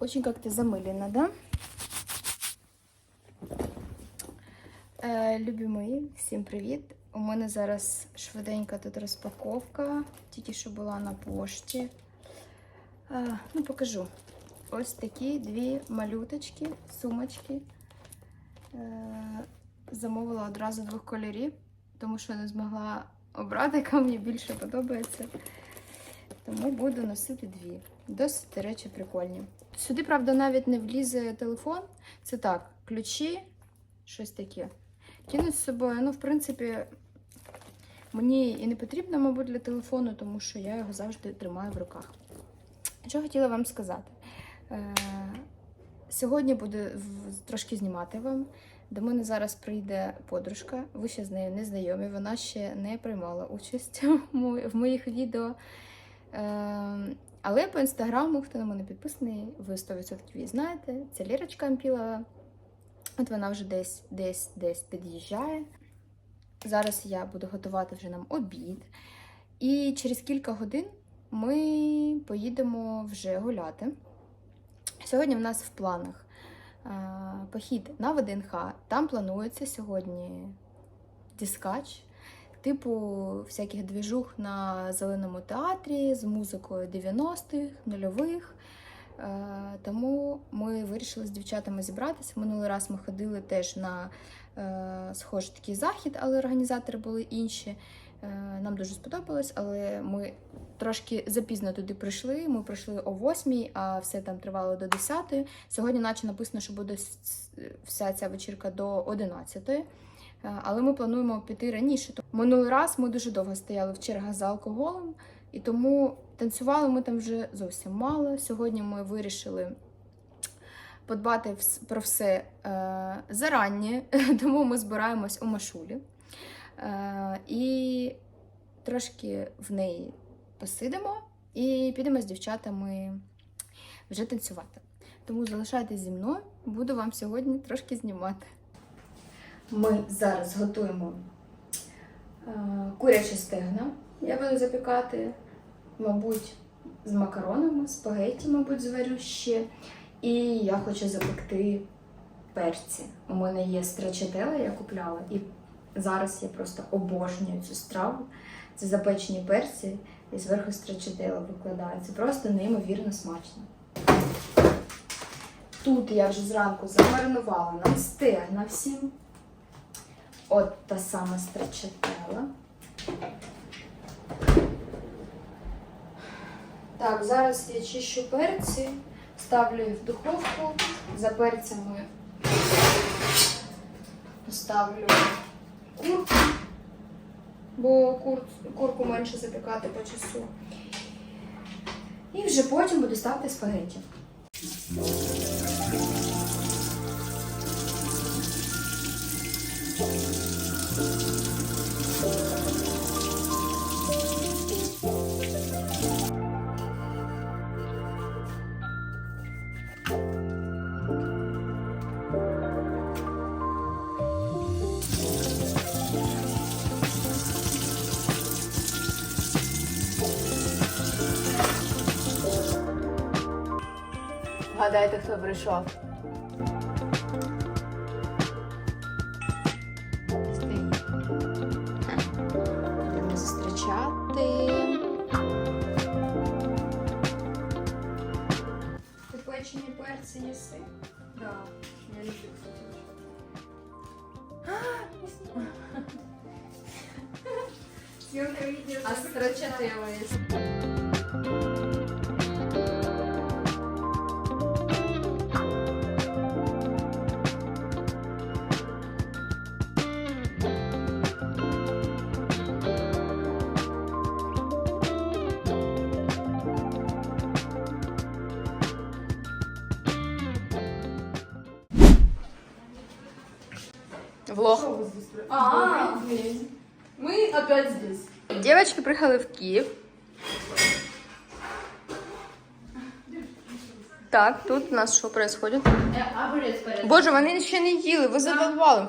Очень как-то замылено, да? Е, любі мої, всім привіт! У мене зараз швиденька тут розпаковка, тільки що була на пошті. Е, ну, покажу. Ось такі дві малюточки, сумочки. Е, замовила одразу двох кольорів, тому що не змогла обрати, яка мені більше подобається. Тому буду носити дві. Досить, до речі, прикольні. Сюди, правда, навіть не влізе телефон. Це так, ключі, щось таке. Кинуть з собою. Ну, в принципі, мені і не потрібно, мабуть, для телефону, тому що я його завжди тримаю в руках. Що хотіла вам сказати? Е, Сьогодні буду трошки знімати вам. До мене зараз прийде подружка. Ви ще з нею не знайомі. Вона ще не приймала участь в моїх відео. Але по інстаграму, хто на мене підписаний, ви 100% її знаєте. Це Лірочка Ампілова. От вона вже десь, десь, десь під'їжджає. Зараз я буду готувати вже нам обід. І через кілька годин ми поїдемо вже гуляти. Сьогодні в нас в планах е, похід на ВДНХ. Там планується сьогодні дискач, типу всяких двіжух на зеленому театрі з музикою 90-х, нульових. Е, Тому ми вирішили з дівчатами зібратися. Минулий раз ми ходили теж на е, схожий такий захід, але організатори були інші. Е, Нам дуже сподобалось, але ми трошки запізно туди прийшли. Ми прийшли о 8, а все там тривало до 10. Сьогодні, наче написано, що буде вся ця вечірка до 11. Е, Але ми плануємо піти раніше. Минулий раз ми дуже довго стояли в чергах за алкоголем, і тому танцювали ми там вже зовсім мало. Сьогодні ми вирішили подбати про все е, зарані, тому ми збираємось у Машулі. Е, і трошки в неї посидимо і підемо з дівчатами вже танцювати. Тому залишайтесь зі мною, буду вам сьогодні трошки знімати. Ми зараз готуємо е, курячі стегна. Я буду запікати, мабуть, з макаронами, спагетті, мабуть, зварю ще. І я хочу запекти перці. У мене є страчателла, я купляла, і зараз я просто обожнюю цю страву. Це запечені перці і зверху страчателла викладаю. Це просто неймовірно смачно. Тут я вже зранку замаринувала нам стегна всім. От та сама страчателла. Так, зараз я чищу перці, ставлю їх в духовку. За перцями поставлю курку, бо кур, курку менше запікати по часу. І вже потім буду ставити спагетті. Гадайте, хто прийшов. Відео. А страчателла есть. Так, тут у нас що происходит? Огурец порядок. Боже, вони ще не їли, ви задовбали.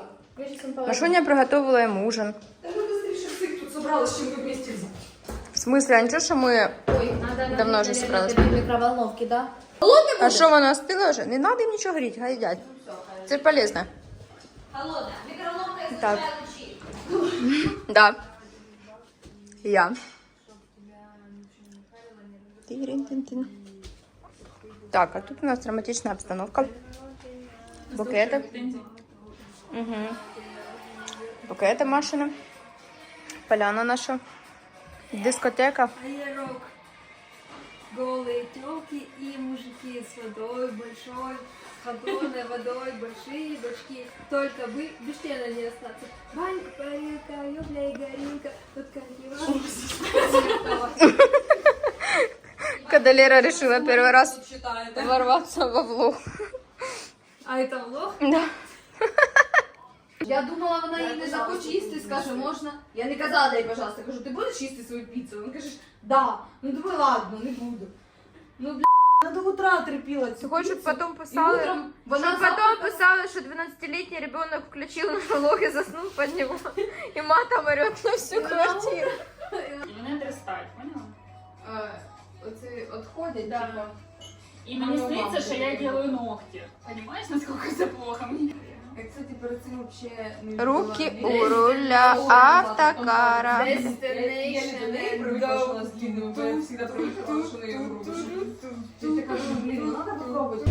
Машуня приготувала їм ужин. Да мы быстрее шашлык тут собралась, чем вы вместе взяли. В смысле, а нічого, що ми Ой, надо Давно вже зібралась. микроволновки, да? А що воно остило вже? Не треба їм нічого гріти, хай їдять. Це полезно. Холодная. Микроволновка Так. изучает учи. Да. Я. Тирин-тин-тин. Так, а тут у нас драматичная обстановка. Букеты. Угу. Букеты Машина. Поляна наша. Дискотека. Голые телки и мужики с водой большой, с холодной водой, большие башки. Только бы без члена не остаться. Ванька, парилка, ёбля и горилка, тут как Когда Лера решила первый раз ворваться во влог. А это влог? Да. Я думала, вона їй не захоче їсти, скаже, можна. Я не казала, дай, пожалуйста. Кажу, ти будеш їсти свою піцу? Він каже, да. Ну думаю, ладно, не буду. Ну, бля, вона до утра терпіла цю хочеш, щоб піцу. потім І утром вона Щоб потом завтра- писали, что 12-летний ребенок включил влог и заснул под него. И матом орет на всю квартиру. І вони дрестають, поняла? Е, Оце отходять, Да. типа. І мені здається, що я делаю ногті. Понимаєш, наскільки це плохо мені? Я, кстати, перед цим вообще не Руки у руля автокара. Її грубо. Ти така, ну, ну, надо попробувати.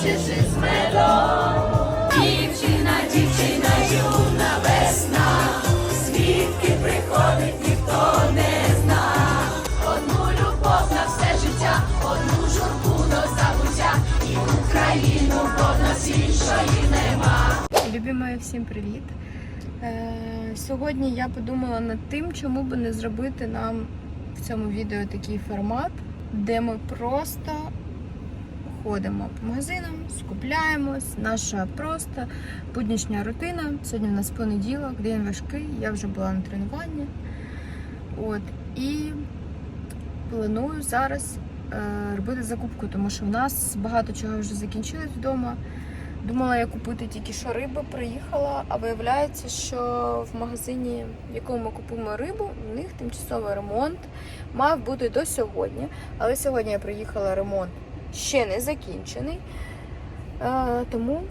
Хочеш із медом? Дівчина, дівчина, юна весна. Звідки приходить, ніхто не зна. Одну любов на все життя, одну журбу до забуття. І Україну, в нас іншої нема. Любі мої, всім привіт. Е, Сьогодні я подумала над тим, чому би не зробити нам в цьому відео такий формат, де ми просто ходимо по магазинам, скупляємось, наша просто буднішня рутина. Сьогодні у нас понеділок, день важкий, я вже була на тренуванні. От, і планую зараз е, робити закупку, тому що в нас багато чого вже закінчилось вдома. Думала я купити тільки що рибу, приїхала, а виявляється, що в магазині, в якому ми купуємо рибу, в них тимчасовий ремонт мав бути до сьогодні. Але сьогодні я приїхала, ремонт ще не закінчений. Е, тому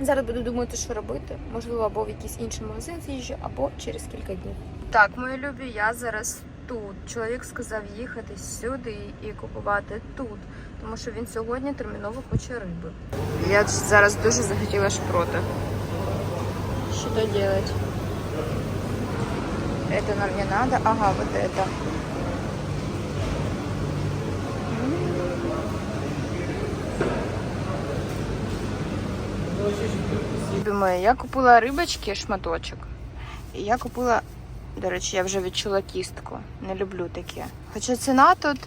зараз буду думати, що робити. Можливо, або в якийсь інший магазин з'їжджу, або через кілька днів. Так, мої любі, я зараз тут. Чоловік сказав їхати сюди і купувати тут, тому що він сьогодні терміново хоче риби. Я зараз дуже захотіла шпроти. Що то делать? Это нам не надо. Ага, вот это. Думаю, я купила рибочки, шматочок. І я купила, до речі, я вже відчула кістку. Не люблю таке. Хоча ціна тут,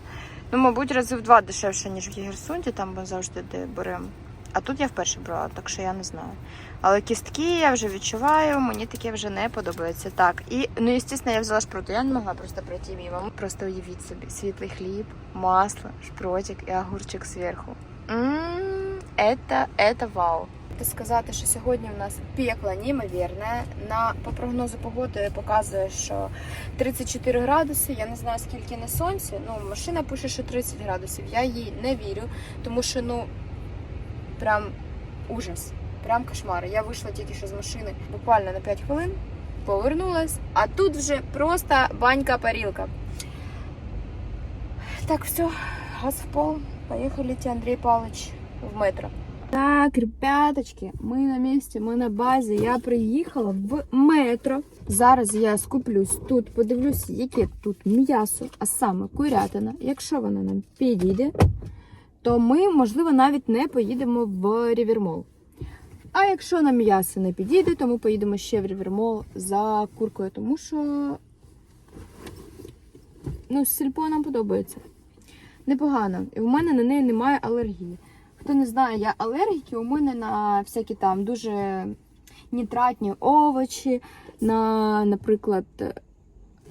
ну, мабуть, рази в два дешевша, ніж в Єгерсунді, там ми завжди де беремо. А тут я вперше брала, так що я не знаю. Але кістки я вже відчуваю, мені таке вже не подобається. Так, і ну, звісно, я взяла шпроту. Я не могла просто пройти мимо. Просто уявіть собі світлий хліб, масло, шпротик і огурчик зверху. Ммм, это, это вау. Сказати, що сьогодні в нас пекло неймовірне. На по прогнозу погоди показує, що 34 градуси. Я не знаю скільки на сонці. Ну машина пише, що 30 градусів. Я їй не вірю, тому що ну прям ужас, прям кошмар. Я вийшла тільки що з машини буквально на 5 хвилин, повернулась, а тут вже просто банька-парілка. Так, все, газ в пол. Поехали, Андрей Павлович, в метро. Так, ребяточки, ми на місці, ми на базі. Я приїхала в метро. Зараз я скуплюсь тут, подивлюсь, яке тут м'ясо, а саме курятина. Якщо вона нам підійде, то ми, можливо, навіть не поїдемо в Рівермол. А якщо нам м'ясо не підійде, то ми поїдемо ще в Рівермол за куркою, тому що ну, сільпо нам подобається. Непогано. І в мене на неї немає алергії. Хто не знає, я алергіки, у мене на всякі там дуже нітратні овочі, на, наприклад,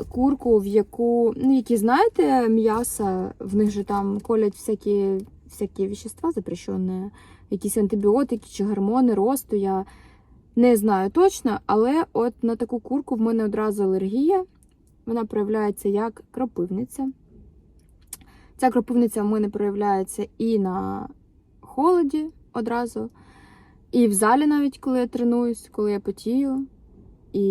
курку, в яку, ну, які, знаєте, м'ясо, в них же там колять всякі, всякі вещества запрещені, якісь антибіотики чи гормони росту. Я не знаю точно, але от на таку курку в мене одразу алергія. Вона проявляється як кропивниця. Ця кропивниця в мене проявляється і на холоді одразу, і в залі навіть коли я тренуюсь, коли я потію і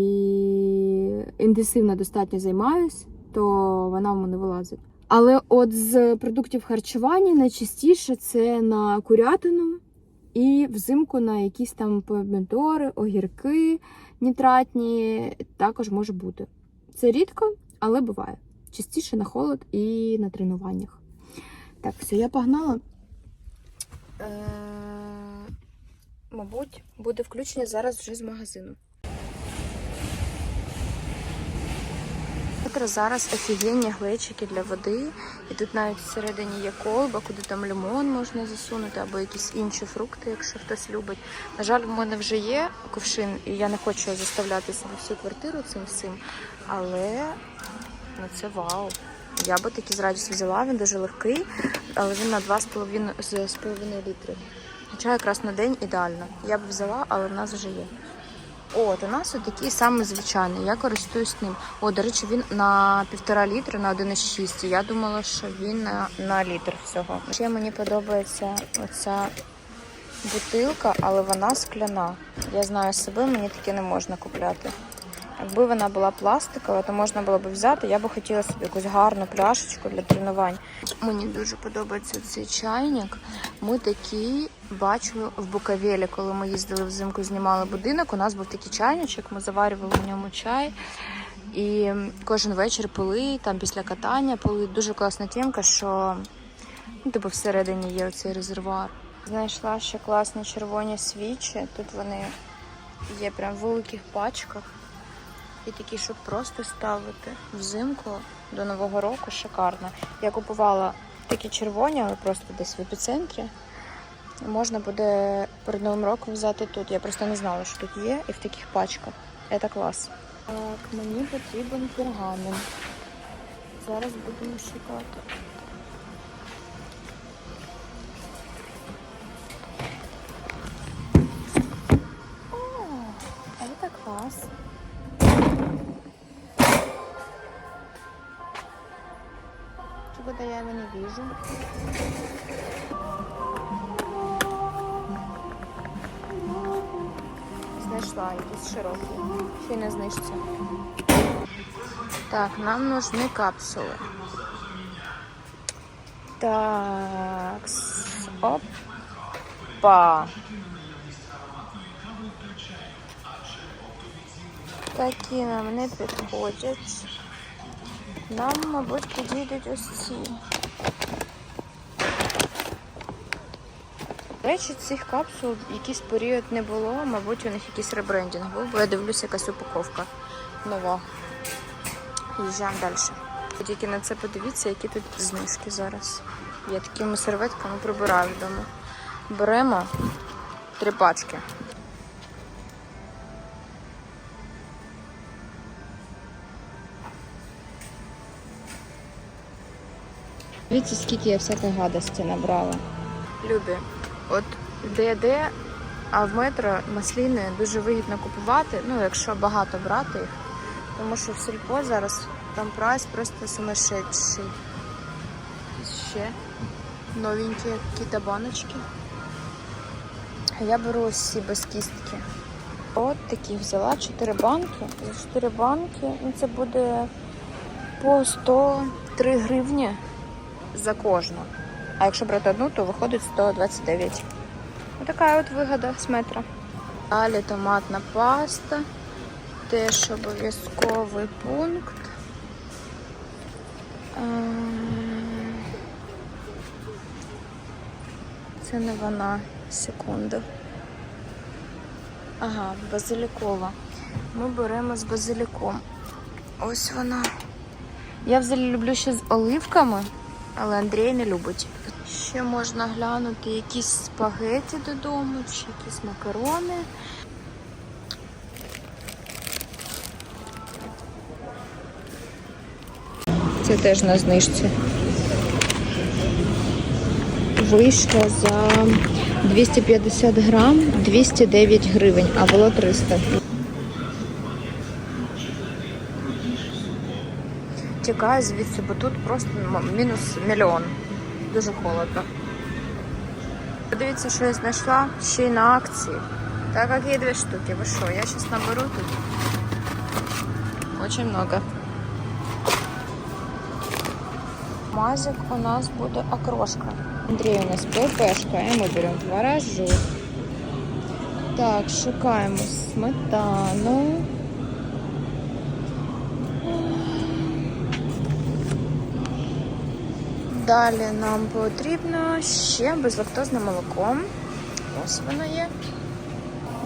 інтенсивно достатньо займаюсь, то вона в мене вилазить. Але от з продуктів харчування найчастіше це на курятину і взимку на якісь там помідори, огірки нітратні також може бути. Це рідко, але буває. Частіше на холод і на тренуваннях. Так, все, я погнала. Е, мабуть, буде включення зараз вже з магазину. Зараз офігенні глечики для води. І тут навіть всередині є колба, куди там лимон можна засунути, або якісь інші фрукти, якщо хтось любить. На жаль, в мене вже є кувшин, і я не хочу заставляти себе всю квартиру цим всім. Але ну це вау. Я би таки з радістю взяла, він дуже легкий, але він на 2,5 з- з половиною літри. Хоча якраз на день ідеально. Я б взяла, але в нас вже є. От, у нас такий самий звичайний. Я користуюсь ним. О, до речі, він на півтора літра на 1,6. Я думала, що він на, на літр всього. Ще мені подобається оця бутилка, але вона скляна. Я знаю себе, мені таке не можна купляти. Якби вона була пластикова, то можна було б взяти. Я би хотіла собі якусь гарну пляшечку для тренувань. Мені дуже подобається цей чайник. Ми такі бачили в Буковелі, коли ми їздили взимку, знімали будинок. У нас був такий чайничок, ми заварювали в ньому чай. І кожен вечір пили, там після катання пили. Дуже класна тємка, що ну, типу, всередині є оцей резервуар. Знайшла ще класні червоні свічі. Тут вони є прям в великих пачках. І такі, щоб просто ставити взимку до Нового року, шикарно. Я купувала такі червоні, але просто десь в епіцентрі. Можна буде перед новим роком взяти тут. Я просто не знала, що тут є, і в таких пачках. Це клас. Так, мені потрібен пергамент. Зараз будемо шукати. О. Что-то я его не вижу. Знайшла якісь широкі. Ще й на знижці. Так, нам нужны капсули. Так. Опа. Такі нам не підходять. Нам, мабуть, підійдуть ось ці. До речі, цих капсул якийсь період не було, мабуть, у них якийсь ребрендінг був, бо я дивлюся, якась упаковка нова. Їжджаємо далі. Тільки на це подивіться, які тут знижки зараз. Я такими серветками прибираю вдома. Беремо три пачки. Дивіться, скільки я всякої гадості набрала. Любі, от де-де, а в метро масліни дуже вигідно купувати, ну, якщо багато брати їх. Тому що в сільпо зараз там прайс просто сумасшедший. Ще новенькі якісь баночки. Я беру ось без кістки. От такі взяла 4 банки. За 4 банки ну, це буде по 103 гривні за кожну. А якщо брати одну, то виходить 129. Отака от вигода з метра. Далі томатна паста. Теж обов'язковий пункт. Ем, Це не вона. Секунду. Ага, базилікова. Ми беремо з базиліком. Ось вона. Я взагалі люблю ще з оливками, але Андрій не любить. Ще можна глянути якісь спагеті додому, чи якісь макарони. Це теж на знижці. Вийшло за 250 грам 209 гривень, а було 300. Тікаю звідси, бо тут просто м- мінус мільйон. Дуже холодно. Подивіться, що я знайшла ще й на акції. Так як є дві штуки. Ви що, я зараз наберу тут. Очень много. Мазик у нас буде окрошка. Андрій у нас ППшка, і ми беремо творожок. Так, шукаємо сметану. Далі нам потрібно ще безлактозне молоко. Ось воно є.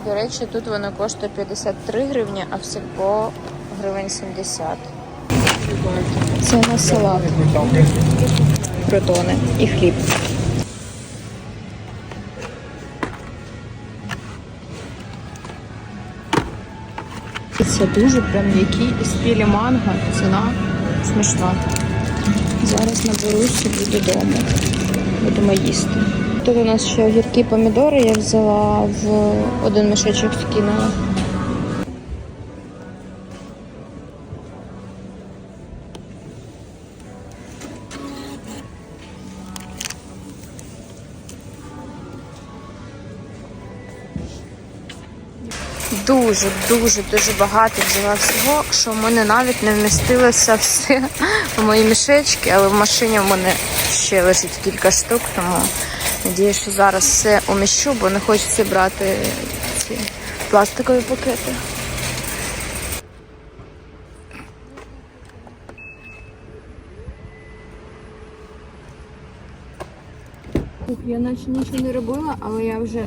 До речі, тут воно коштує 53 гривні, а всього гривень 70. Це на салат. Крутони і хліб. Це дуже прям м'які і спілі манго. Ціна смішна. Зараз наберу собі додому. Будемо їсти. Тут у нас ще огірки помідори я взяла в один мішечок скинула. Дуже, дуже, дуже багато взяла всього, що в мене навіть не вмістилося все в мої мішечки, але в машині в мене ще лежить кілька штук, тому надію, що зараз все уміщу, бо не хочеться брати ці пластикові пакети. Я наче нічого не робила, але я вже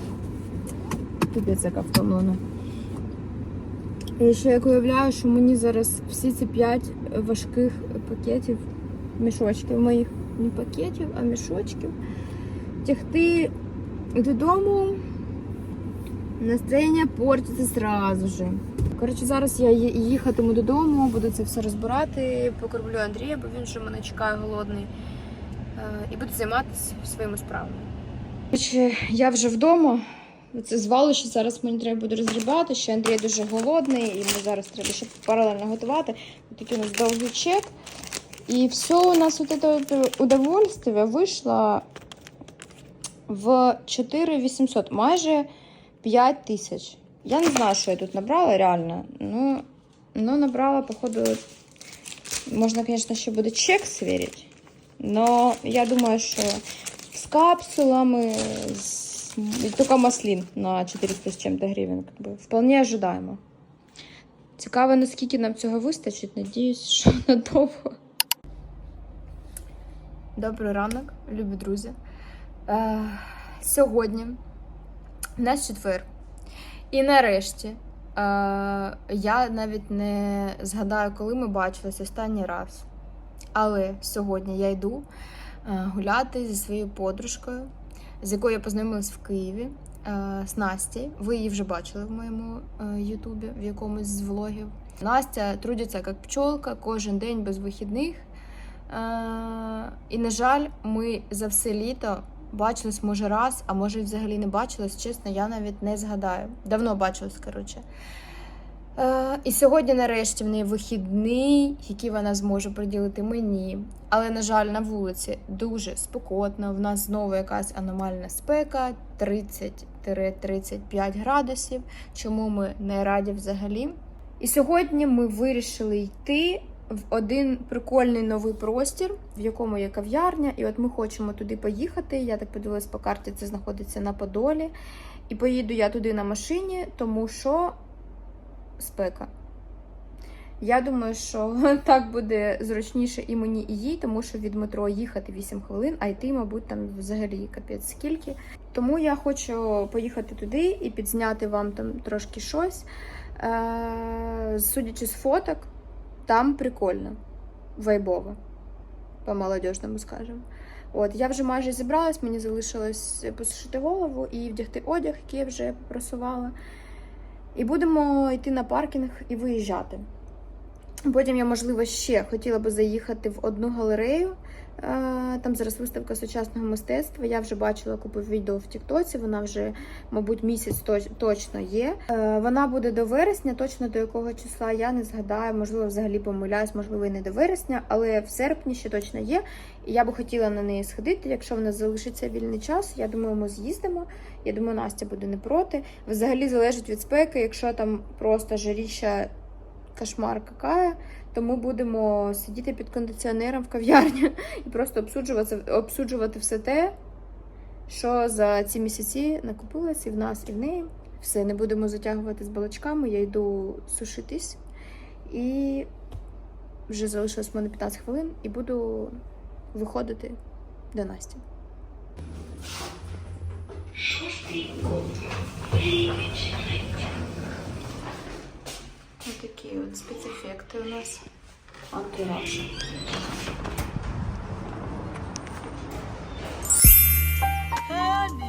капець яка втомлена. Ще як уявляю, що мені зараз всі ці п'ять важких пакетів, мішочків моїх, не пакетів, а мішочків, тягти додому, настроєння портиться зразу же. Коротше, зараз я їхатиму додому, буду це все розбирати, покормлю Андрія, бо він вже мене чекає голодний. Е, І буду займатися своїми справами. Я вже вдома. Це звалище зараз мені треба буде розгрібати. Ще Андрій дуже голодний, і йому зараз треба ще паралельно готувати. Такий у нас довгий чек. И все у нас это вот удовольствие вышло в 4 800, майже 5 тисяч. Я не знаю, що я тут набрала реально. Ну, ну набрала, походу, можна, звісно, ще буде чек свірити. Но я думаю, що з капсулами, з... і тільки маслін на 400 з чим-то гривень, вполне ожидаємо. Цікаво, наскільки нам цього вистачить. Надіюсь, що надовго. Добрий ранок, любі друзі. Е, сьогодні у нас четвер. І нарешті е, я навіть не згадаю, коли ми бачились останній раз. Але сьогодні я йду е, гуляти зі своєю подружкою, з якою я познайомилась в Києві. е, З Насті. Ви її вже бачили в моєму е, Ютубі, в якомусь з влогів. Настя трудиться як пчолка кожен день без вихідних. Е, І, на жаль, ми за все літо бачились, може, раз, а може, взагалі не бачились. Чесно, я навіть не згадаю. Давно бачились, коротше. Е, І сьогодні, нарешті, в неї вихідний, який вона зможе приділити мені. Але, на жаль, на вулиці дуже спекотно. В нас знову якась аномальна спека 30-35 градусів. Чому ми не раді взагалі? І сьогодні ми вирішили йти в один прикольний новий простір, в якому є кав'ярня. І от ми хочемо туди поїхати. Я так подивилась по карті, це знаходиться на Подолі. І поїду я туди на машині, тому що спека. Я думаю, що так буде зручніше і мені, і їй, тому що від метро їхати 8 хвилин, а йти, мабуть, там взагалі капець скільки. Тому я хочу поїхати туди і підзняти вам там трошки щось. Е, Судячи з фоток, там прикольно, вайбово, по-молодежному скажемо. От, я вже майже зібралась, мені залишилось посушити голову і вдягти одяг, який я вже попросувала. І будемо йти на паркінг і виїжджати. Потім я, можливо, ще хотіла би заїхати в одну галерею. Там зараз виставка сучасного мистецтва. Я вже бачила купу відео в Тіктоці. Вона вже, мабуть, місяць точ- точно є. Е, Вона буде до вересня, точно до якого числа я не згадаю. Можливо, взагалі помиляюсь, можливо, і не до вересня, але в серпні ще точно є. І я би хотіла на неї сходити. Якщо в нас залишиться вільний час, я думаю, ми з'їздимо. Я думаю, Настя буде не проти. Взагалі залежить від спеки, якщо там просто жаріща кошмар какая, то ми будемо сидіти під кондиціонером в кав'ярні і просто обсуджувати, обсуджувати все те, що за ці місяці накопилось і в нас, і в неї. Все, не будемо затягувати з балачками, я йду сушитись. І вже залишилось в мене 15 хвилин і буду виходити до Насті. Ось такі от спецефекти у нас. Антураж. Реєструйся.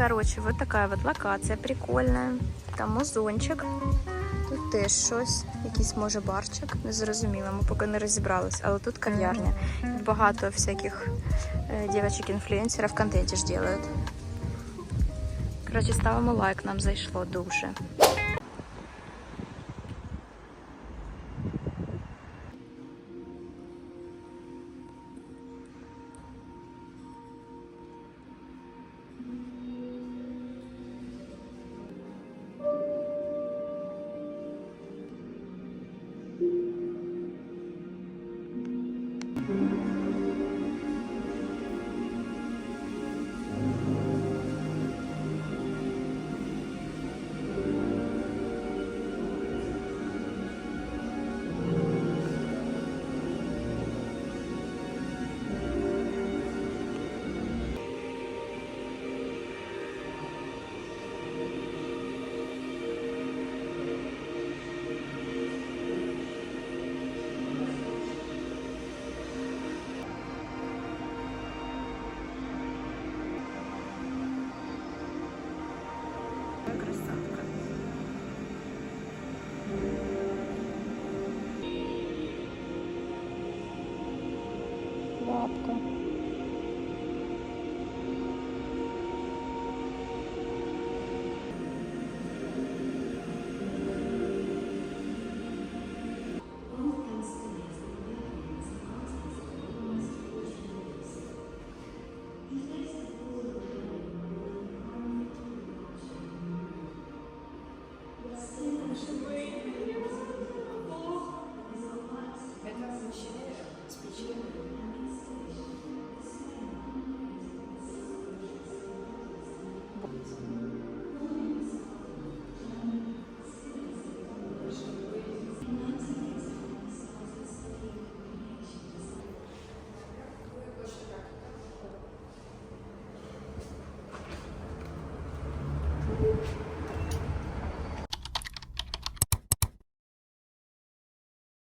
Короче, вот такая вот локація прикольна. Там музончик. Тут теж щось, якийсь може барчик. Не зрозуміло, ми поки не розібрались, але тут кав'ярня. Багато всяких е, дівчаток-інфлюенсерів в контенті ж делають. Коротше, ставимо лайк, нам зайшло дуже.